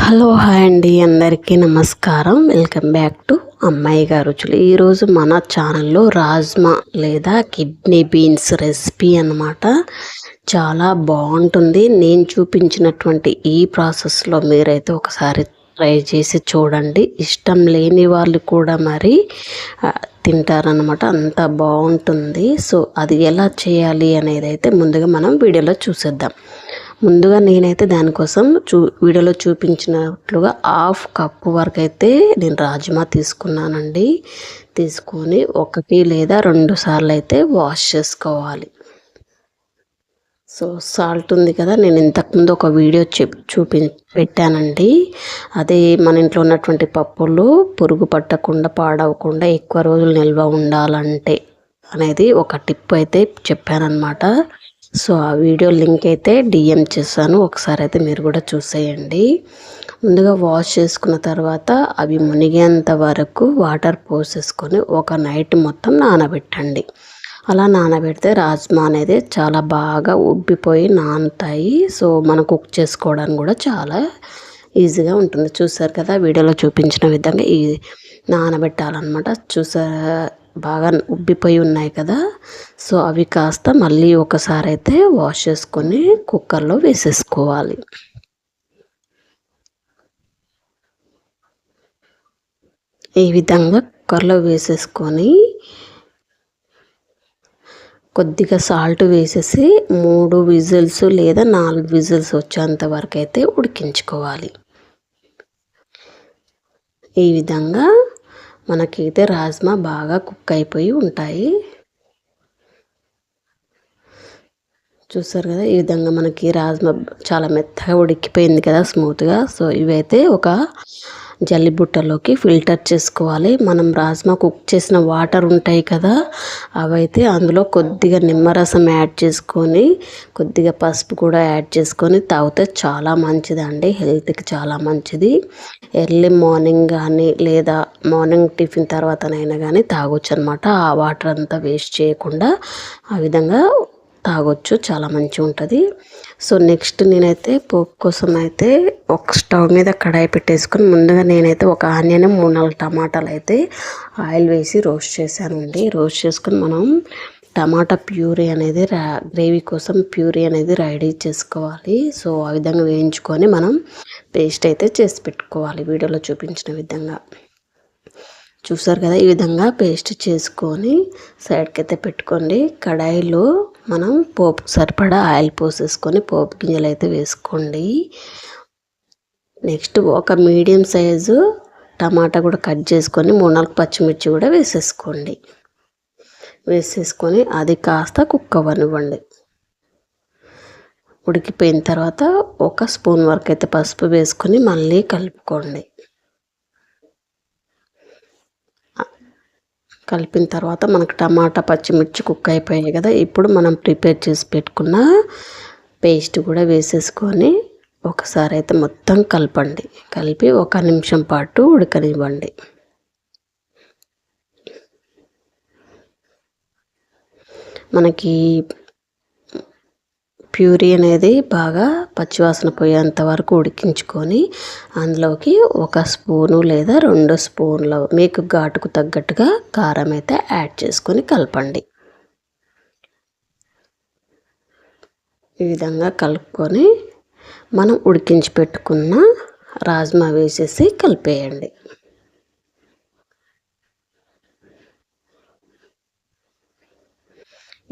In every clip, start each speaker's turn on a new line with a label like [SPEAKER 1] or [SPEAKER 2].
[SPEAKER 1] Hello hi అండి అందరికీ నమస్కారం. వెల్కమ్ బ్యాక్ టు అమ్మాయి గారు రుచులు. ఈరోజు మన ఛానల్లో రాజ్మా లేదా కిడ్నీ బీన్స్ రెసిపీ అన్నమాట. చాలా బాగుంటుంది. నేను చూపించినటువంటి ఈ ప్రాసెస్లో మీరైతే ఒకసారి ట్రై చేసి చూడండి. ఇష్టం లేని వాళ్ళు కూడా మరి తింటారనమాట అంత బాగుంటుంది. సో అది ఎలా చేయాలి అనేది అయితే ముందుగా మనం వీడియోలో చూసేద్దాం. ముందుగా నేనైతే దానికోసం చూ వీడియోలో చూపించినట్లుగా హాఫ్ కప్పు వరకు అయితే నేను రాజ్మా తీసుకున్నానండి. తీసుకొని ఒకటి లేదా రెండు సార్లు అయితే వాష్ చేసుకోవాలి. సో సాల్ట్ ఉంది కదా నేను ఇంతకుముందు ఒక వీడియో చెప్ చూపి పెట్టానండి. అదే మన ఇంట్లో ఉన్నటువంటి పప్పులు పురుగు పట్టకుండా పాడవకుండా ఎక్కువ రోజులు నిల్వ ఉండాలంటే అనేది ఒక టిప్ అయితే చెప్పానన్నమాట. సో ఆ వీడియో లింక్ అయితే డిఎం చేశాను. ఒకసారి అయితే మీరు కూడా చూసేయండి. ముందుగా వాష్ చేసుకున్న తర్వాత అవి మునిగేంత వరకు వాటర్ పోసేసుకొని ఒక నైట్ మొత్తం నానబెట్టండి. అలా నానబెడితే రాజ్మా అనేది చాలా బాగా ఉబ్బిపోయి నానుతాయి. సో మనం కుక్ చేసుకోవడానికి కూడా చాలా ఈజీగా ఉంటుంది. చూసారు కదా వీడియోలో చూపించిన విధంగా ఈ నానబెట్టాలన్నమాట. చూసా బాగా ఉబ్బిపోయి ఉన్నాయి కదా. సో అవి కాస్త మళ్ళీ ఒకసారి అయితే వాష్ చేసుకొని కుక్కర్లో వేసేసుకోవాలి. ఈ విధంగా కుక్కర్లో వేసేసుకొని కొద్దిగా సాల్ట్ వేసేసి మూడు విజిల్స్ లేదా నాలుగు విజిల్స్ వచ్చేంత వరకు అయితే ఉడికించుకోవాలి. ఈ విధంగా మనకైతే రాజ్మా బాగా కుక్ అయిపోయి ఉంటాయి. చూస్తారు కదా ఈ విధంగా మనకి రాజ్మా చాలా మెత్తగా ఉడికిపోయింది కదా స్మూత్గా సో ఇవైతే ఒక జల్లిబుట్టలోకి ఫిల్టర్ చేసుకోవాలి. మనం రాజ్మా కుక్ చేసిన వాటర్ ఉంటాయి కదా అవైతే అందులో కొద్దిగా నిమ్మరసం యాడ్ చేసుకొని కొద్దిగా పసుపు కూడా యాడ్ చేసుకొని తాగితే చాలా మంచిదండి. హెల్త్కి చాలా మంచిది. ఎర్లీ మార్నింగ్ కానీ లేదా మార్నింగ్ టిఫిన్ తర్వాతనైనా కానీ తాగొచ్చు అనమాట ఆ వాటర్ అంతా వేస్ట్ చేయకుండా ఆ విధంగా తాగొచ్చు చాలా మంచిగా ఉంటుంది సో నెక్స్ట్ నేనైతే పోపు కోసం అయితే ఒక స్టవ్ మీద కడాయి పెట్టేసుకొని ముందుగా నేనైతే ఒక ఆనియన్ మూడు నాలుగు టమాటాలు అయితే ఆయిల్ వేసి రోస్ట్ చేశానండి. రోస్ట్ చేసుకొని మనం టమాటా ప్యూరీ అనేది రా గ్రేవీ కోసం ప్యూరీ అనేది రెడీ చేసుకోవాలి. సో ఆ విధంగా వేయించుకొని మనం పేస్ట్ అయితే చేసి పెట్టుకోవాలి. వీడియోలో చూపించిన విధంగా. చూసారు కదా ఈ విధంగా పేస్ట్ చేసుకొని సైడ్కి అయితే పెట్టుకోండి. కడాయిలో మనం పోపు సరిపడా ఆయిల్ పోసేసుకొని పోపు గింజలు అయితే వేసుకోండి. నెక్స్ట్ ఒక మీడియం సైజు టమాటా కూడా కట్ చేసుకొని మూడు నాలుగు పచ్చిమిర్చి కూడా వేసేసుకోండి. వేసేసుకొని అది కాస్త కుక్ అవ్వనివ్వండి. ఉడికిపోయిన తర్వాత ఒక స్పూన్ వరకు అయితే పసుపు వేసుకొని మళ్ళీ కలుపుకోండి. కలిపిన తర్వాత మనకు టమాటా పచ్చిమిర్చి కుక్ అయిపోయాయి కదా. ఇప్పుడు మనం ప్రిపేర్ చేసి పెట్టుకున్న పేస్ట్ కూడా వేసేసుకొని ఒకసారి అయితే మొత్తం కలపండి. కలిపి ఒక నిమిషం పాటు ఉడకనివ్వండి. మనకి ప్యూరీ అనేది బాగా పచ్చివాసన పోయేంత వరకు ఉడికించుకొని అందులోకి ఒక స్పూను లేదా రెండు స్పూన్ల మీకు ఘాటుకు తగ్గట్టుగా కారం అయితే యాడ్ చేసుకొని కలపండి. ఈ విధంగా కలుపుకొని మనం ఉడికించి పెట్టుకున్న రాజ్మా వేసేసి కలిపేయండి.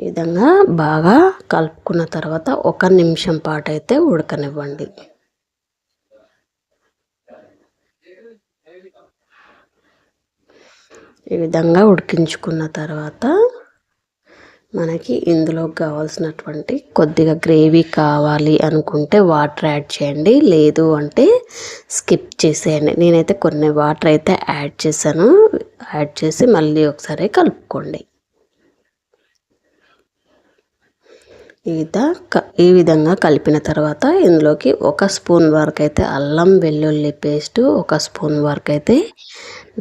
[SPEAKER 1] ఈ విధంగా బాగా కలుపుకున్న తర్వాత ఒక నిమిషం పాటు అయితే ఉడకనివ్వండి. ఈ విధంగా ఉడికించుకున్న తర్వాత మనకి ఇందులో కావాల్సినటువంటి కొద్దిగా గ్రేవీ కావాలి అనుకుంటే వాటర్ యాడ్ చేయండి. లేదు అంటే స్కిప్ చేసేయండి. నేనైతే కొన్ని వాటర్ అయితే యాడ్ చేశాను. యాడ్ చేసి మళ్ళీ ఒకసారి కలుపుకోండి. ఇదా ఈ విధంగా కలిపిన తర్వాత ఇందులోకి ఒక స్పూన్ వరకు అయితే అల్లం వెల్లుల్లి పేస్ట్ ఒక స్పూన్ వరకు అయితే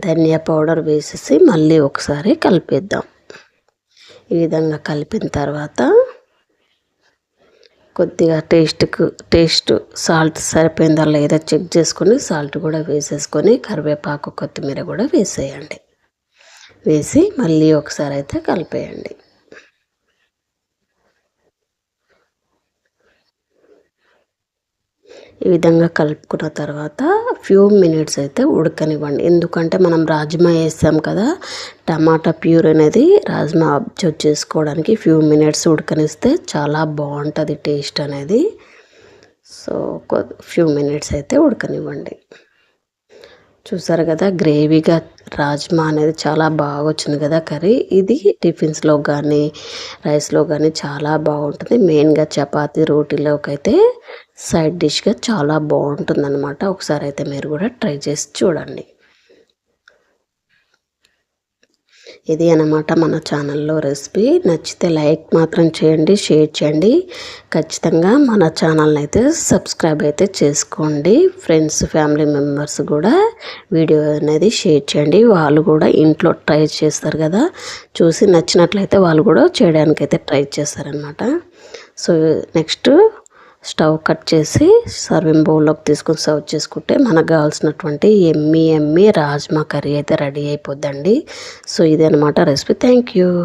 [SPEAKER 1] ధనియా పౌడర్ వేసేసి మళ్ళీ ఒకసారి కలిపేద్దాం. ఈ విధంగా కలిపిన తర్వాత కొద్దిగా టేస్ట్కు టేస్ట్ సాల్ట్ సరిపోయిందా లేదా చెక్ చేసుకొని సాల్ట్ కూడా వేసేసుకొని కరివేపాకు కొత్తిమీర కూడా వేసేయండి. వేసి మళ్ళీ ఒకసారి అయితే కలిపేయండి. ఈ విధంగా కలుపుకున్న తర్వాత ఫ్యూ మినిట్స్ అయితే ఉడకనివ్వండి. ఎందుకంటే మనం రాజ్మా వేసాం కదా టమాటా ప్యూర్ అనేది రాజ్మా అబ్జర్వ్ చేసుకోవడానికి ఫ్యూ మినిట్స్ ఉడకనిస్తే చాలా బాగుంటుంది టేస్ట్ అనేది. సో ఫ్యూ మినిట్స్ అయితే ఉడకనివ్వండి. చూసారు కదా గ్రేవీగా రాజ్మా అనేది చాలా బాగా వచ్చింది కదా కర్రీ. ఇది టిఫిన్స్లో కానీ రైస్లో కానీ చాలా బాగుంటుంది. మెయిన్గా చపాతీ రోటీలోకి అయితే సైడ్ డిష్గా చాలా బాగుంటుంది అనమాట ఒకసారి అయితే మీరు కూడా ట్రై చేసి చూడండి. ఇది అనమాట మన ఛానల్లో రెసిపీ. నచ్చితే లైక్ మాత్రం చేయండి షేర్ చేయండి. ఖచ్చితంగా మన ఛానల్ని అయితే సబ్స్క్రైబ్ అయితే చేసుకోండి. ఫ్రెండ్స్ ఫ్యామిలీ మెంబర్స్ కూడా వీడియో అనేది షేర్ చేయండి. వాళ్ళు కూడా ఇంట్లో ట్రై చేస్తారు కదా. చూసి నచ్చినట్లయితే వాళ్ళు కూడా చేయడానికి అయితే ట్రై చేస్తారనమాట సో నెక్స్ట్ స్టవ్ కట్ చేసి సర్వింగ్ బౌల్లోకి తీసుకొని సర్వ్ చేసుకుంటే మనకు కావాల్సినటువంటి ఎమ్మి ఎమ్మి రాజ్మా కర్రీ అయితే రెడీ అయిపోద్దండి. సో ఇది అనమాట రెసిపీ. Thank you.